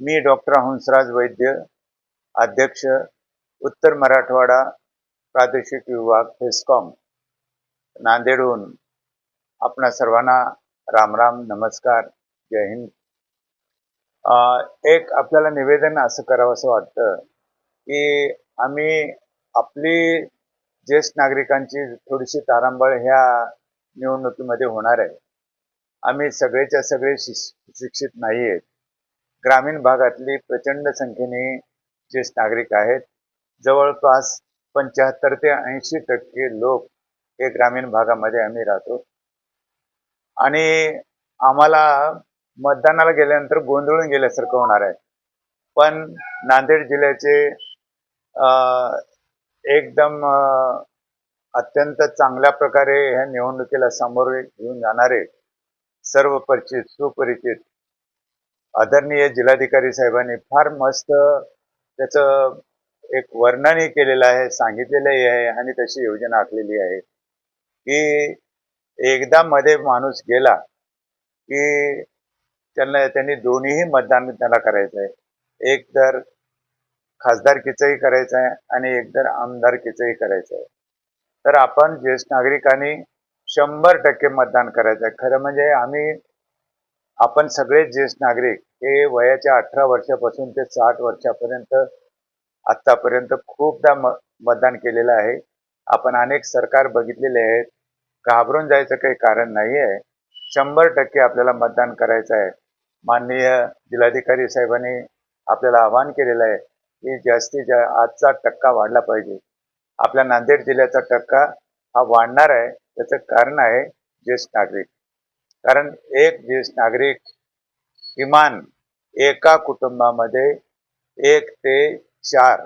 मी doctor Hansraj वैद्य अध्यक्ष उत्तर मराठवाडा प्रादेशिक विभाग फेस्कॉम नांदेडहून आपणा सर्वांना रामराम नमस्कार जय हिंद. एक आपल्याला निवेदन असं करावं असं वाटतं की आम्ही आपली ज्येष्ठ नागरिकांची थोडीशी तारांबळ ह्या निवडणुकीमध्ये होणार आहे. आम्ही सगळेच्या सगळे शिक्षित नाही आहेत ग्रामीण भागातली प्रचंड संख्येने ज्येष्ठ नागरिक आहेत. जवळपास पंच्याहत्तर ते ऐंशी टक्के लोक हे ग्रामीण भागामध्ये आम्ही राहतो. आणि आम्हाला मतदानाला गेल्यानंतर गोंधळून गेल्यासारखं होणार आहे. पण नांदेड जिल्ह्याचे एकदम अत्यंत चांगल्या प्रकारे ह्या निवडणुकीला सामोरे घेऊन जाणारे सर्व परिचित सुपरिचित आदरणीय जिल्हाधिकारी साहेबांनी फार मस्त त्याचं एक वर्णनही केलेलं आहे सांगितलेलंही आहे आणि तशी योजना आखलेली आहे की एकदा मध्ये माणूस गेला की त्यांना त्यांनी दोन्हीही मतदान त्याला करायचं आहे एक तर खासदारकीचंही करायचं आहे आणि एक तर आमदारकीचंही करायचं आहे तर आपण ज्येष्ठ नागरिकांनी शंभर टक्के मतदान करायचं आहे खरं म्हणजे आम्ही आपण सगळे ज्येष्ठ नागरिक हे वयाच्या अठरा वर्षापासून ते साठ वर्षापर्यंत आत्तापर्यंत खूपदा म मतदान केलेलं आहे. आपण अनेक सरकार बघितलेले आहेत. घाबरून जायचं काही कारण नाही आहे शंभर टक्के आपल्याला मतदान करायचं आहे. माननीय जिल्हाधिकारी साहेबांनी आपल्याला आवाहन केलेलं आहे की जास्तीत जा आजचा टक्का वाढला पाहिजे. आपल्या नांदेड जिल्ह्याचा टक्का हा वाढणार आहे. त्याचं कारण आहे ज्येष्ठ नागरिक. कारण एक ज्येष्ठ नागरिक किमान एका कुटुंबामध्ये एक ते चार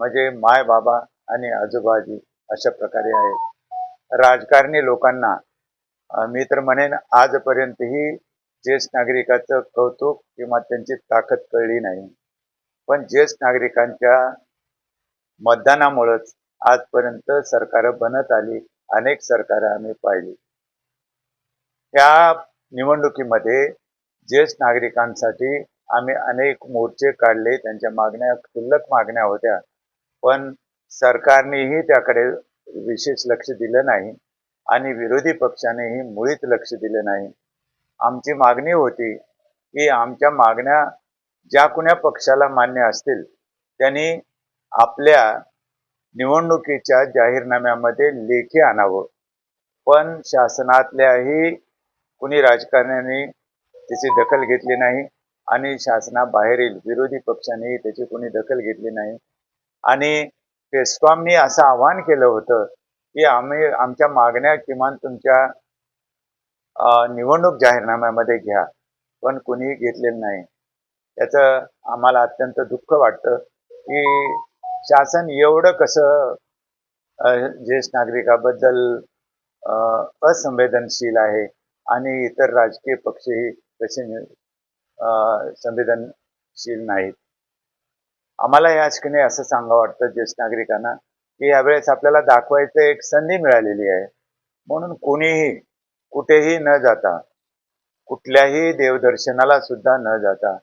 म्हणजे माय बाबा आणि आजोबाजी अशा प्रकारे आहे राजकारणी लोकांना मी तर म्हणेन आजपर्यंतही ज्येष्ठ नागरिकाचं कौतुक किंवा त्यांची ताकद कळली नाही. पण ज्येष्ठ नागरिकांच्या मतदानामुळंच आजपर्यंत सरकार बनत आली अनेक सरकार आम्ही पाहिली. या निवडणुकीमध्ये ज्येष्ठ नागरिकांसाठी आम्ही अनेक मोर्चे काढले त्यांच्या मागण्या क्षुल्लक मागण्या होत्या. पण सरकारनेही त्याकडे विशेष लक्ष दिलं नाही आणि विरोधी पक्षानेही मुळीच लक्ष दिलं नाही. आमची मागणी होती की आमच्या मागण्या ज्या कुण्या पक्षाला मान्य असतील त्यांनी आपल्या निवडणुकीच्या जाहीरनाम्यामध्ये लेखी आणावं. पण शासनातल्याही कुणी राजकारण्याने त्याची दखल घेतली नाही आणि शासनाबाहेरील विरोधी पक्षांनी त्याची कोणी दखल घेतली नाही. आणि पेस्कॉमनी असं आवाहन केलं होतं की आम्ही आमच्या मागण्या किमान तुमच्या निवडणूक जाहीरनाम्यामध्ये घ्या पण कुणीही घेतलेलं नाही. त्याचं आम्हाला अत्यंत दुःख वाटतं की शासन एवढं कसं ज्येष्ठ नागरिकाबद्दल अं, असंवेदनशील आहे. आणि इतर राजकीय पक्षही तसे अं, संवेदनशील नाहीत. आम्हाला या ठिकाणी असं सांगा वाटतं ज्येष्ठ नागरिकांना की यावेळेस आपल्याला दाखवायचं एक संधी मिळालेली आहे. म्हणून कोणीही कुठेही न जाता कुठल्याही देवदर्शनाला सुद्धा न जाता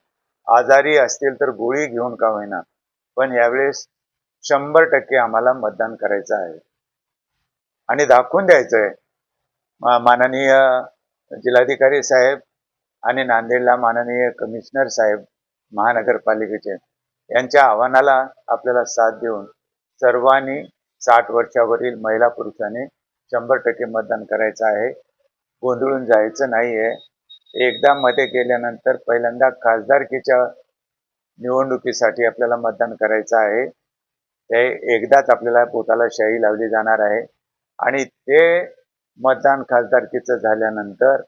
आजारी असतील तर गोळी घेऊन का होईना पण यावेळेस शंभर टक्के आम्हाला मतदान करायचं आहे. आणि दाखवून द्यायचं आहे माननीय जिल्हाधिकारी साहेब आणि नांदेडला माननीय कमिशनर साहेब महानगरपालिकेचे यांच्या आव्हानाला आपल्याला साथ देऊन सर्वांनी साठ वर्षावरील महिला पुरुषांनी शंभर टक्के मतदान करायचं आहे. गोंधळून जायचं नाही आहे एकदा मध्ये गेल्यानंतर पहिल्यांदा खासदारकीच्या निवडणुकीसाठी आपल्याला मतदान करायचं आहे. ते एकदाच आपल्याला पोटाला शाही लावली जाणार आहे. आणि ते मतदान खासदारकीचं झाल्यानंतर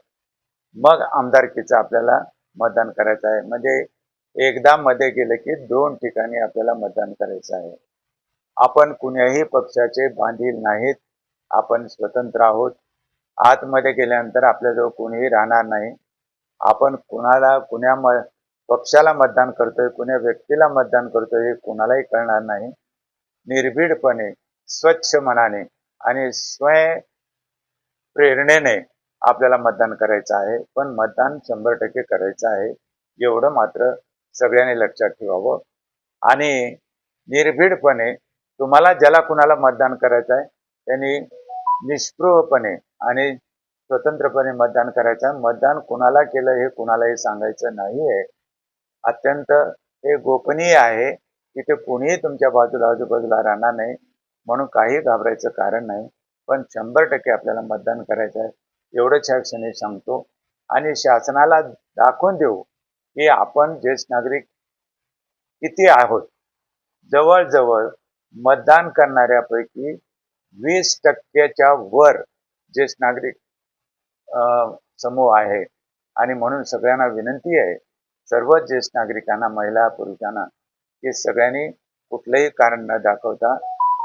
मग आमदारकीचं आपल्याला मतदान करायचं आहे. म्हणजे एकदा मध्ये गेलं की दोन ठिकाणी आपल्याला मतदान करायचं आहे. आपण कुण्याही पक्षाचे बांधील नाहीत. आपण स्वतंत्र आहोत. आतमध्ये गेल्यानंतर आपल्याजवळ कोणीही राहणार नाही. आपण कुणाला कुण्या म पक्षाला मतदान करतोय कुण्या व्यक्तीला मतदान करतोय हे कुणालाही कळणार नाही. निर्भीडपणे स्वच्छ मनाने आणि स्वय प्रेरणेने आपल्याला मतदान करायचं आहे. पण मतदान शंभर टक्के करायचं आहे. एवढं मात्र सगळ्यांनी लक्षात ठेवावं. आणि निर्भीडपणे तुम्हाला ज्याला कुणाला मतदान करायचं आहे त्यांनी निष्पृहपणे आणि स्वतंत्रपणे मतदान करायचं आहे. मतदान कुणाला केलं हे कुणालाही सांगायचं नाही आहे अत्यंत हे गोपनीय आहे तिथे कुणीही तुमच्या बाजूला आजूबाजूला राहणार नाही. म्हणून काही घाबरायचं कारण नाही. पण शंभर टक्के आपल्याला मतदान करायचं आहे. एवढंच ह्या क्षणी सांगतो. आणि शासनाला दाखवून देऊ की आपण ज्येष्ठ नागरिक किती आहोत. जवळजवळ मतदान करणाऱ्यापैकी वीस टक्क्याच्या वर ज्येष्ठ नागरिक अं, समूह आहे. आणि म्हणून सगळ्यांना विनंती आहे सर्व ज्येष्ठ नागरिकांना महिला पुरुषांना की सगळ्यांनी कुठलंही कारण न दाखवता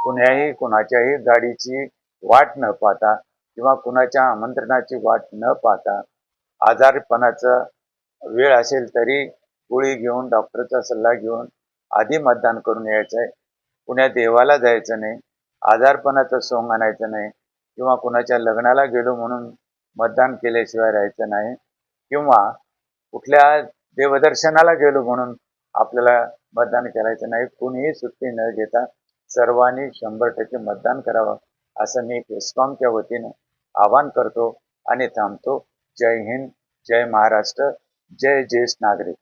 कुण्याही कुणाच्याही गाडीची वाट न पाहता किंवा कुणाच्या आमंत्रणाची वाट न पाहता आजारपणाचा वेळ असेल तरी गोळी घेऊन डॉक्टरचा सल्ला घेऊन आधी मतदान करून यायचं आहे कुण्या देवाला जायचं नाही आजारपणाचं सोंग आणायचं नाही किंवा कुणाच्या लग्नाला गेलो म्हणून मतदान केल्याशिवाय राहायचं नाही किंवा कुठल्या देवदर्शनाला गेलो म्हणून आपल्याला मतदान करायचं नाही. कुणीही सुट्टी न घेता सर्वांनी शंभर टक्के मतदान करावं असं मी बेस्कॉमच्या वतीनं आवाहन करतो आणि थांबतो. जय हिंद जय महाराष्ट्र जय ज्येष्ठ नागरिक.